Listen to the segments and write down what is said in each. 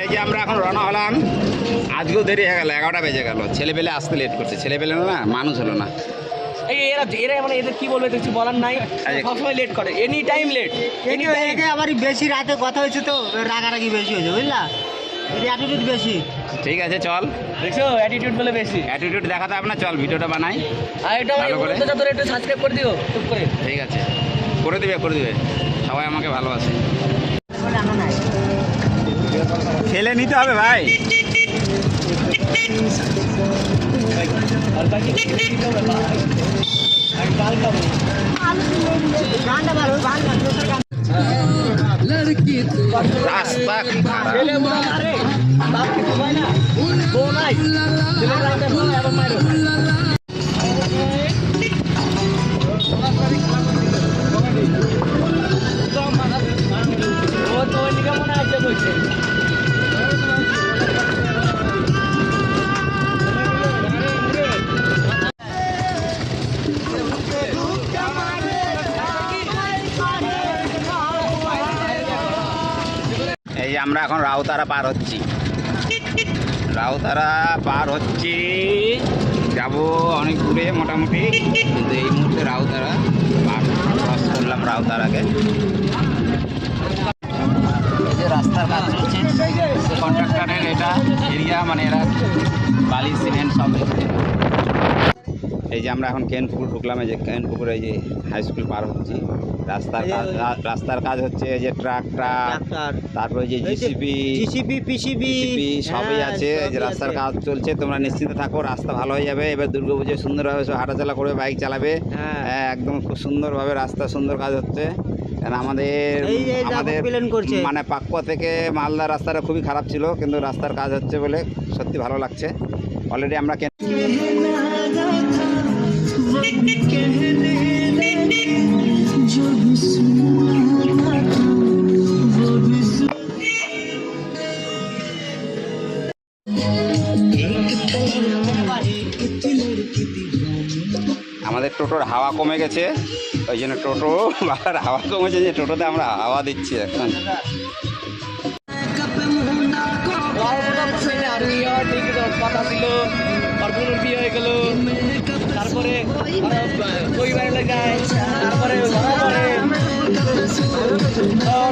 এই যে আমরা এখন রওনা হলাম আজকেও দেরি হয়ে গেল এগারোটা বেজে গেল। ছেলেপেলে আসতে লেট করছে। ছেলেপেলে না মানুষ হলো না। এই এরা এরা মানে এদের কি বলবে কিছু বলার নাই। সবসময় লেট করে। Any time late any time আবার বেশি রাতে কথা হয়েছে তো রাগারাগি বেশি হয়েছে বুঝলা? অ্যাটিটিউড বেশি। ঠিক আছে চল। দেখছ অ্যাটিটিউড বলে বেশি। অ্যাটিটিউড দেখাতে হবে না চল ভিডিওটা বানাই। আর এটা ভালো করে। তোর একটু সাবস্ক্রাইব করে দিও চুপ করে। ঠিক আছে। করে দিবে করে দিবে। সবাই আমাকে ভালোবাসে। ঠেলে নিতে হবে ভাই। এই আমরা এখন রাউতারা পার হচ্ছি। রাউতারা পার হচ্ছি। যাব অনেক দূরে মোটামুটি। কিন্তু এই মুহূর্তে রাউতারা পার ক্রস করলাম রাউতারাকে। যে রাস্তার কাজ কন্ট্রাক্টরের এটা এরিয়া মানে এরা বালি, সিমেন্ট সব। এই যে আমরা এখন কেনপুকুর ঢুকলাম, এই যে কেনপুকুরে এই যে হাই স্কুল পার হচ্ছি। রাস্তার কাজ রাস্তার কাজ হচ্ছে যে ট্রাক তারপরে যে জিসিপি জিসিপি পিসিবি সবই আছে যে রাস্তার কাজ চলছে তোমরা নিশ্চিন্তে থাকো রাস্তা ভালো হয়ে যাবে এবার দুর্গাপুজোয় সুন্দরভাবে সব হাঁটাচলা করবে বাইক চালাবে। হ্যাঁ। হ্যাঁ, একদম খুব সুন্দরভাবে রাস্তা সুন্দর কাজ হচ্ছে। কারণ আমাদের আমাদের মানে পাকুয়া থেকে মালদা রাস্তাটা খুবই খারাপ ছিল কিন্তু রাস্তার কাজ হচ্ছে বলে সত্যি ভালো লাগছে। অলরেডি আমরা আমাদের টোটোর হাওয়া কমে গেছে ওই জন্য টোটো বাবার হাওয়া কমেছে যে টোটোতে আমরা হাওয়া দিচ্ছি এখন। কথা ছিল বিয়ে হয়ে গেল তারপরে তারপরে ধরা পড়ে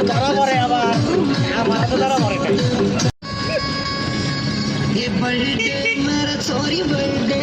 ধরা পড়ে আবার আমার তো ধরা পড়ে নাই এই যে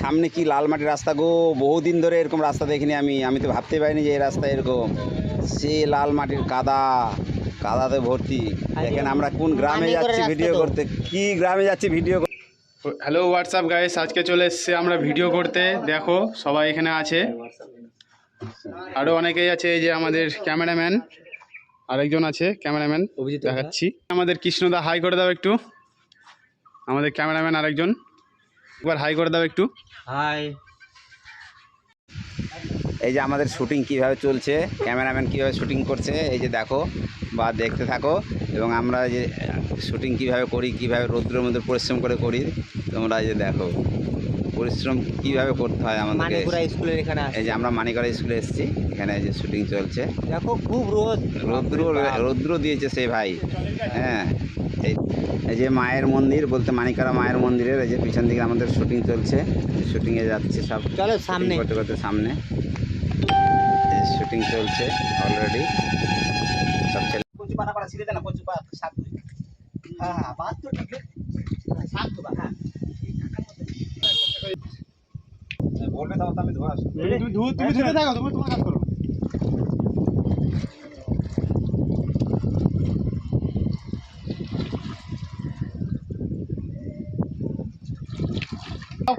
সামনে কি লাল মাটির রাস্তা গো? বহুদিন ধরে এরকম রাস্তা দেখিনি আমি। আমি তো ভাবতে পারিনি যে এই রাস্তা এরকম। সে লাল মাটির কাদা কাদাতে ভর্তি। দেখেন আমরা কোন গ্রামে যাচ্ছি ভিডিও করতে। কি গ্রামে যাচ্ছি ভিডিও হ্যালো হোয়াটসঅ্যাপ গাইস আজকে চলে এসেছে আমরা ভিডিও করতে। দেখো সবাই এখানে আছে। আরও অনেকেই আছে এই যে আমাদের ক্যামেরাম্যান। আরেকজন আছে ক্যামেরাম্যান। দেখাচ্ছি। আমাদের কৃষ্ণদা হাই করে দাও একটু। আমাদের ক্যামেরাম্যান আরেকজন। একবার হাই করে দাও একটু। হাই। এই যে আমাদের শুটিং কীভাবে চলছে ক্যামেরাম্যান কীভাবে শুটিং করছে এই যে দেখো বা দেখতে থাকো। এবং আমরা যে শুটিং কীভাবে করি কীভাবে রৌদ্রের মধ্যে পরিশ্রম করে করি তোমরা এই যে দেখো। পরিশ্রম কীভাবে করতে হয় আমাদেরকে স্কুলের এখানে এই যে আমরা মানিকড়া স্কুলে এসেছি এখানে এই যে শুটিং চলছে। দেখো খুব রোদ। রৌদ্র রৌদ্র দিয়েছে সে ভাই। হ্যাঁ এই এই যে মায়ের মন্দির বলতে মানিকারা মায়ের মন্দিরের এই যে পিছন দিকে আমাদের শুটিং চলছে। শুটিংয়ে যাচ্ছে সব। চলো shooting সামনে করতে করতে সামনে। শুটিং চলছে অলরেডি সব ছেলে কচু পাতা পাতা ছিঁড়ে দেয় না কচু পাতা শাক হ্যাঁ হ্যাঁ বাদ তো ঠিক শাক তো হ্যাঁ। বলবে তাও আমি ধোয়া তুমি ধুতে থাকো তুমি তোমার কাজ করো।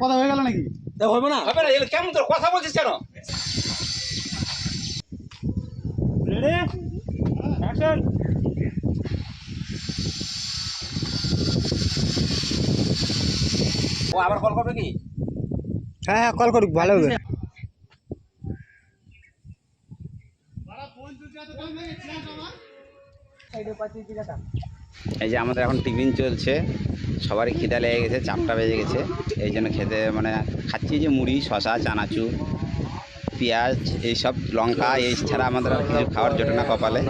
কথা হয়ে গেল নাকি? দেখো হবে না। হবে না কেমন তোর কথা বলছিস কেন? ও আবার কল করবে কি? হ্যাঁ হ্যাঁ কল করুক, ভালো হবে। এই যে আমাদের এখন টিফিন চলছে, সবারই খিদা লেগে গেছে চাপটা বেজে গেছে। এই জন্য খেতে মানে খাচ্ছি যে মুড়ি শশা চানাচুর, পেঁয়াজ, এইসব, লঙ্কা, এই ছাড়া আমাদের আর কিছু খাওয়ার জোটে না কপালে।